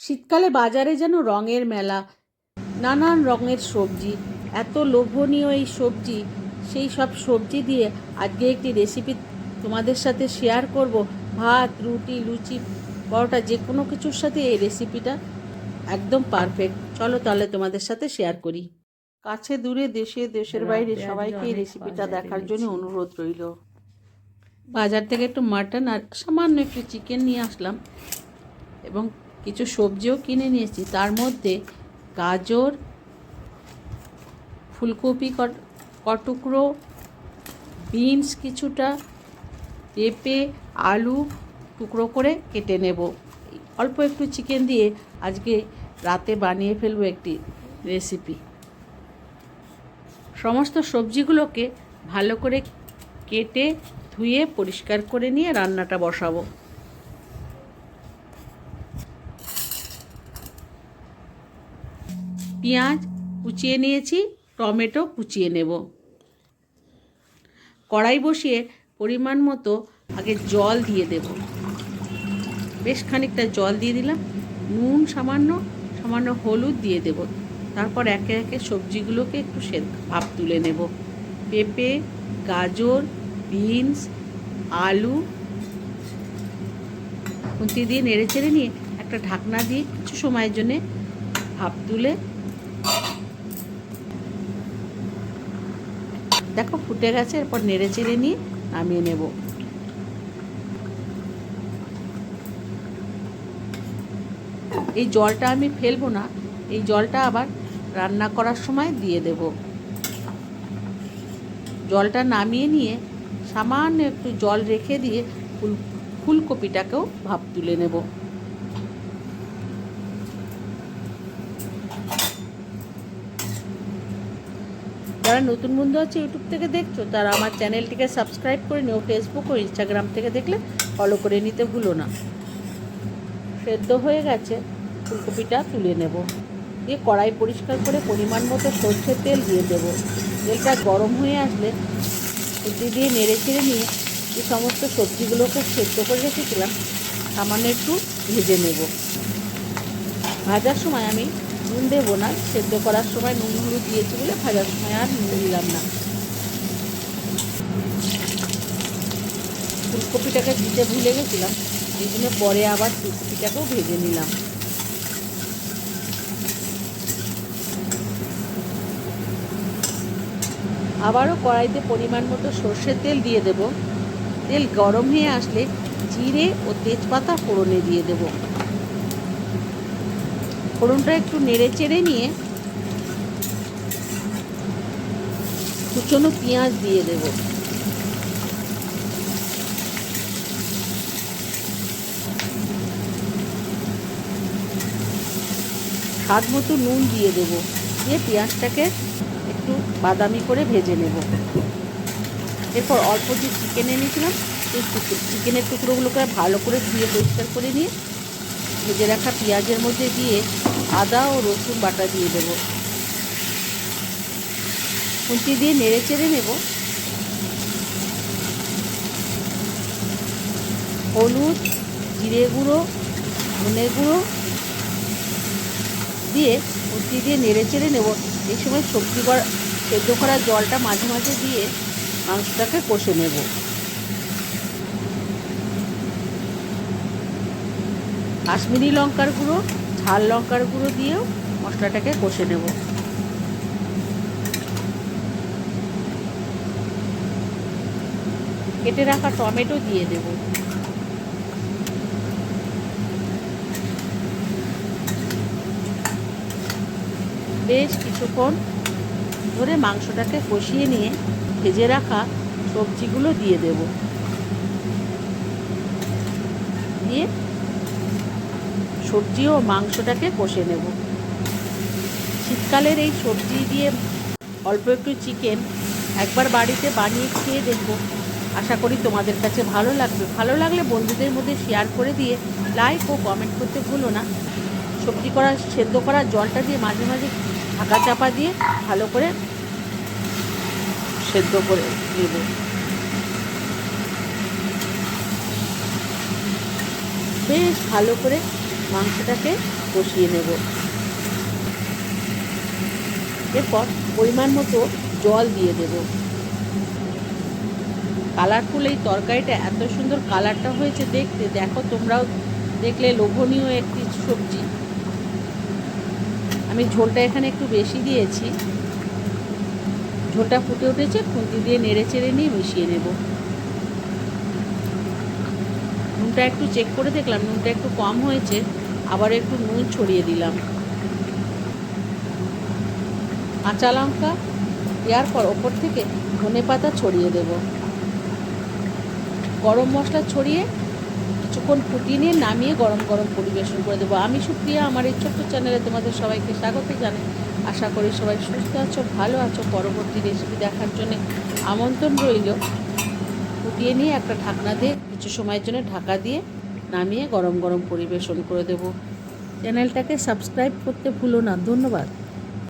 শীতকালে বাজারে যেন রঙের মেলা নানান রঙের সবজি এত লোভনীয় এই সবজি সেই সব সবজি দিয়ে আজকে একটি রেসিপি তোমাদের সাথে শেয়ার করব। ভাত রুটি লুচি পরোটা যে কোনো কিছুর সাথে এই রেসিপিটা একদম পারফেক্ট চলো তাহলে তোমাদের সাথে শেয়ার করি। কাছে দূরে দেশে দেশের বাইরে সবাইকে এই রেসিপিটা দেখার জন্য অনুরোধ রইল। বাজার থেকে একটু মাটন আর সামান্য একটু চিকেন নিয়ে আসলাম এবং কিছু সবজিও কিনে নিয়েছি তার মধ্যে গাজর, ফুলকপি কট- কটুকরো, বিনস কিছুটা, পেঁপে, আলু টুকরো করে কেটে নেব। অল্প একটু চিকেন দিয়ে আজকে রাতে বানিয়ে ফেলব একটি রেসিপি। সমস্ত সবজিগুলোকে ভালো করে কেটে ধুয়ে পরিষ্কার করে নিয়ে রান্নাটা বসাবো। পেঁয়াজ কুচিয়ে নিয়েছি, টমেটো কুচিয়ে নেব। কড়াই বসিয়ে পরিমাণ মতো আগে জল দিয়ে দেব। বেশ খানিকটা জল দিয়ে দিলাম। নুন সামান্য সামান্য হলুদ দিয়ে দেব। তারপর একে একে সবজিগুলোকে একটু সে ভাপ তুলে নেব। পেঁপে, গাজর, বিনস, আলু খুন্তি দিয়ে নেড়ে চেড়ে নিয়ে একটা ঢাকনা দিয়ে কিছু সময়ের জন্যে ভাপ তুলে দেখো ফুটে গেছে, এরপর নেড়ে চেড়ে নিয়ে নামিয়ে নেব। এই জলটা আমি ফেলব না, এই জলটা আবার রান্না করার সময় দিয়ে দেব। জলটা নামিয়ে নিয়ে সামান্য একটু জল রেখে দিয়ে ফুল ফুলকপিটাকেও ভাপ তুলে নেব। যারা নতুন বন্ধু আছে ইউটিউব থেকে দেখছ, তারা আমার চ্যানেলটিকে সাবস্ক্রাইব করে নিও ফেসবুক ও ইনস্টাগ্রাম থেকে দেখলে ফলো করে নিতে ভুলো না। সেদ্ধ হয়ে গেছে, ফুলকপিটা তুলে নেব। দিয়ে কড়াই পরিষ্কার করে পরিমাণ মতো সর্ষের তেল দিয়ে দেব। তেলটা গরম হয়ে আসলে খুঁটি দিয়ে নেড়ে চেড়ে নিয়ে এই সমস্ত সবজিগুলোকে সেদ্ধ করে রেখেছিলাম, সামান্য একটু ভেজে নেব। ভাজার সময় আমি নুন দেবো না, সেদ্ধ করার সময় নুন হলুদ দিয়েছি বলে ভাজার সময় আর নুন দিলাম না। ফুলকপিটাকে দিতে ভুলে গেছিলাম, এই জন্য পরে আবার ফুলকপিটাকেও ভেজে নিলাম। আবারও কড়াইতে পরিমাণ মতো সর্ষের তেল দিয়ে দেব। তেল গরম হয়ে আসলে জিরে ও তেজপাতা ফোড়নে দিয়ে দেব। ফোড়নটা একটু নেড়ে চেড়ে নিয়ে কুচনো পেঁয়াজ দিয়ে দেব। স্বাদ মতো নুন দিয়ে দেব। দিয়ে পেঁয়াজটাকে একটু বাদামি করে ভেজে নেব। এরপর অল্প যে চিকেন এনেছিলাম, সেই চিকেনের টুকরোগুলোকে ভালো করে ধুয়ে পরিষ্কার করে নিয়ে ভেজে রাখা পেঁয়াজের মধ্যে দিয়ে আদা ও রসুন বাটা দিয়ে দেবো। খুন্তি দিয়ে নেড়ে চেড়ে নেব। হলুদ, জিরে গুঁড়ো, ধনে গুঁড়ো দিয়ে খুন্তি দিয়ে নেড়ে চেড়ে নেব। এই সময় সবজি করা, সেদ্ধ করা জলটা মাঝে মাঝে দিয়ে মাংসটাকে কষে নেব। কাশ্মীরি লঙ্কার গুঁড়ো ঝাল লঙ্কার গুঁড়ো দিয়েও মশলাটাকে কষে নেব। কেটে রাখা টমেটো দিয়ে দেব। বেশ কিছুক্ষণ ধরে মাংসটাকে কষিয়ে নিয়ে ভেজে রাখা সবজিগুলো দিয়ে দেব। দিয়ে সবজি ও মাংসটাকে কষে নেব। শীতকালের এই সবজি দিয়ে অল্প একটু চিকেন একবার বাড়িতে বানিয়ে খেয়ে দেখব। আশা করি তোমাদের কাছে ভালো লাগবে। ভালো লাগলে বন্ধুদের মধ্যে শেয়ার করে দিয়ে লাইক ও কমেন্ট করতে ভুলো না। সবজি করা, সেদ্ধ করা জলটা দিয়ে মাঝে মাঝে ঢাকা চাপা দিয়ে ভালো করে সেদ্ধ করে নেব। বেশ ভালো করে মাংসটাকে কষিয়ে নেব। এরপর পরিমাণ মতো জল দিয়ে দেব। কালারফুল এই তরকারিটা এত সুন্দর কালারটা হয়েছে দেখতে। দেখো তোমরাও দেখলে লোভনীয় একটি সবজি। আমি ঝোলটা এখানে একটু বেশি দিয়েছি। ঝোলটা ফুটে উঠেছে, খুন্তি দিয়ে নেড়ে চেড়ে নিয়ে মিশিয়ে নেব। নুনটা একটু চেক করে দেখলাম, নুনটা একটু কম হয়েছে। আবার একটু নুন ছড়িয়ে দিলাম। কাঁচা লঙ্কা দেওয়ার পর ওপর থেকে ধনে পাতা ছড়িয়ে দেব। গরম মশলা ছড়িয়ে কিছুক্ষণ ফুটিয়ে নিয়ে নামিয়ে গরম গরম পরিবেশন করে দেবো। আমি সুপ্রিয়া, আমার এই ছোট্ট চ্যানেলে তোমাদের সবাইকে স্বাগত জানাই। আশা করি সবাই সুস্থ আছো, ভালো আছো। পরবর্তী রেসিপি দেখার জন্য আমন্ত্রণ রইল। ফুটিয়ে নিয়ে একটা ঢাকনা দিয়ে কিছু সময়ের জন্য ঢাকা দিয়ে নামিয়ে গরম গরম পরিবেশন করে দেব। চ্যানেলটাকে সাবস্ক্রাইব করতে ভুলো না। ধন্যবাদ।